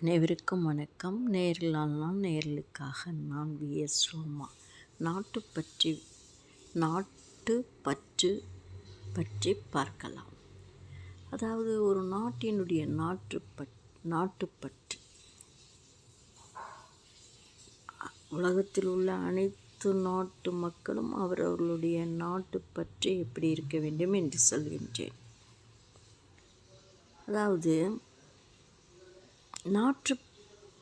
அனைவருக்கும் வணக்கம். நேரிலால் நான் நேர்களுக்காக நான் விஎஸ் ரோமா நாட்டு பற்றி நாட்டு பற்று பற்றி பார்க்கலாம். அதாவது ஒரு நாட்டினுடைய நாட்டு நாட்டுப்பற்று உலகத்தில் உள்ள அனைத்து நாட்டு மக்களும் அவரவர்களுடைய நாட்டு எப்படி இருக்க வேண்டும் என்று சொல்கின்றேன். அதாவது நாற்று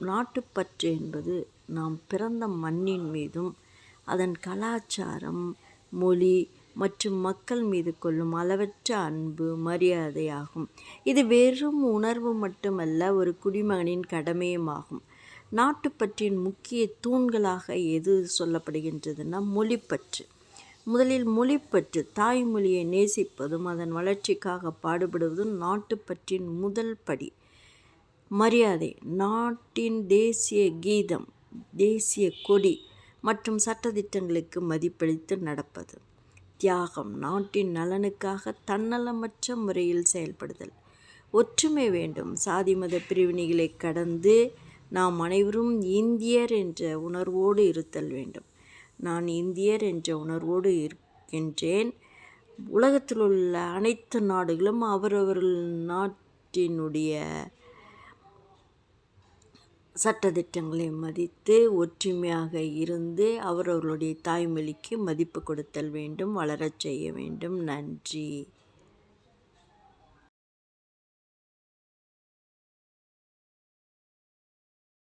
நாட்டுப்பற்று என்பது நாம் பிறந்த மண்ணின் மீதும் அதன் கலாச்சாரம் மொழி மற்றும் மக்கள் மீது கொள்ளும் அளவற்ற அன்பு மரியாதையாகும். இது வெறும் உணர்வு மட்டுமல்ல ஒரு குடிமகனின் கடமையுமாகும். நாட்டுப்பற்றின் முக்கிய தூண்களாக எது சொல்லப்படுகின்றதுன்னா மொழிப்பற்று. முதலில் மொழிப்பற்று தாய்மொழியை நேசிப்பதும் அதன் வளர்ச்சிக்காக பாடுபடுவதும் நாட்டுப்பற்றின் முதல் படி. மரியாதை நாட்டின் தேசிய கீதம் தேசிய கொடி மற்றும் சட்டத்திட்டங்களுக்கு மதிப்பளித்து நடப்பது. தியாகம் நாட்டின் நலனுக்காக தன்னலமற்ற முறையில் செயல்படுதல். ஒற்றுமை வேண்டும். சாதி மத பிரிவினைகளை கடந்து நாம் அனைவரும் இந்தியர் என்ற உணர்வோடு இருத்தல் வேண்டும். நான் இந்தியர் என்ற உணர்வோடு இருக்கின்றேன். உலகத்தில் உள்ள அனைத்து நாடுகளும் அவரவர்கள் நாட்டினுடைய சட்டத்திட்டங்களை மதித்து ஒற்றுமையாக இருந்து அவரவர்களுடைய தாய்மொழிக்கு மதிப்பு கொடுத்தல் வேண்டும் வளரச் செய்ய வேண்டும். நன்றி.